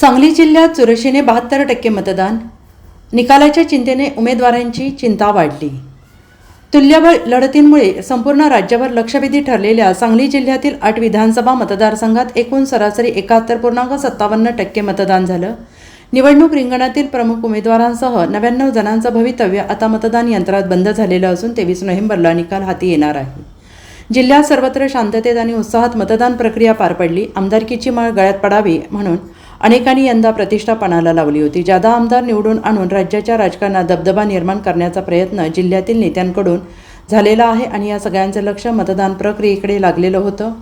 सांगली जिल्ह्यात चुरशीने बहात्तर टक्के मतदान. निकालाच्या चिंतेने उमेदवारांची चिंता वाढली. तुल्यबळ लढतींमुळे संपूर्ण राज्यावर लक्षवेधी ठरलेल्या सांगली जिल्ह्यातील आठ विधानसभा मतदारसंघात एकूण सरासरी एकाहत्तर पूर्णांक सत्तावन्न टक्के मतदान झालं. निवडणूक रिंगणातील प्रमुख उमेदवारांसह नव्याण्णव जणांचं भवितव्य आता मतदान यंत्रात बंद झालेलं असून तेवीस नोव्हेंबरला निकाल हाती येणार आहे. जिल्ह्यात सर्वत्र शांततेत आणि उत्साहात मतदान प्रक्रिया पार पडली. आमदारकीची माळ गळ्यात पडावी म्हणून अनेकांनी यंदा प्रतिष्ठापणाला लावली होती. जादा आमदार निवडून आणून राज्याच्या राजकारणात दबदबा निर्माण करण्याचा प्रयत्न जिल्ह्यातील नेत्यांकडून झालेला आहे आणि या सगळ्यांचं लक्ष मतदान प्रक्रियेकडे लागलेलं होतं.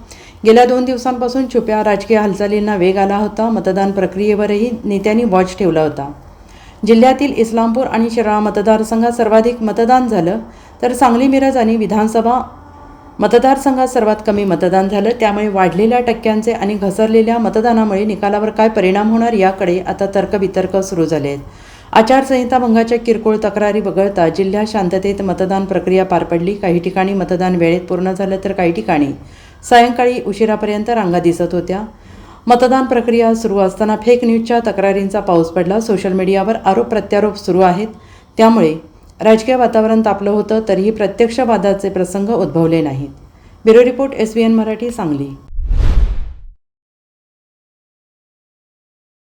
गेल्या दोन दिवसांपासून छुप्या राजकीय हालचालींना वेग आला होता. मतदान प्रक्रियेवरही नेत्यांनी वॉच ठेवला होता. जिल्ह्यातील इस्लामपूर आणि शिराळा मतदारसंघात सर्वाधिक मतदान झालं तर सांगली मिरज आणि विधानसभा मतदारसंघात सर्वात कमी मतदान झालं त्यामुळे वाढलेल्या टक्क्यांचे आणि घसरलेल्या मतदानामुळे निकालावर काय परिणाम होणार याकडे आता तर्कवितर्क सुरू झाले आहेत आचारसंहिता भंगाच्या किरकोळ तक्रारी वगळता जिल्ह्यात शांततेत मतदान प्रक्रिया पार पडली. काही ठिकाणी मतदान वेळेत पूर्ण झालं तर काही ठिकाणी सायंकाळी उशिरापर्यंत रांगा दिसत होत्या. मतदान प्रक्रिया सुरू असताना फेक न्यूजच्या तक्रारींचा पाऊस पडला. सोशल मीडियावर आरोप प्रत्यारोप सुरू आहेत. त्यामुळे राजकीय वातावरण तापलं होतं तरीही प्रत्यक्ष वादाचे प्रसंग उद्भवले नाहीत. Bureau report S V N Marathi Sangli.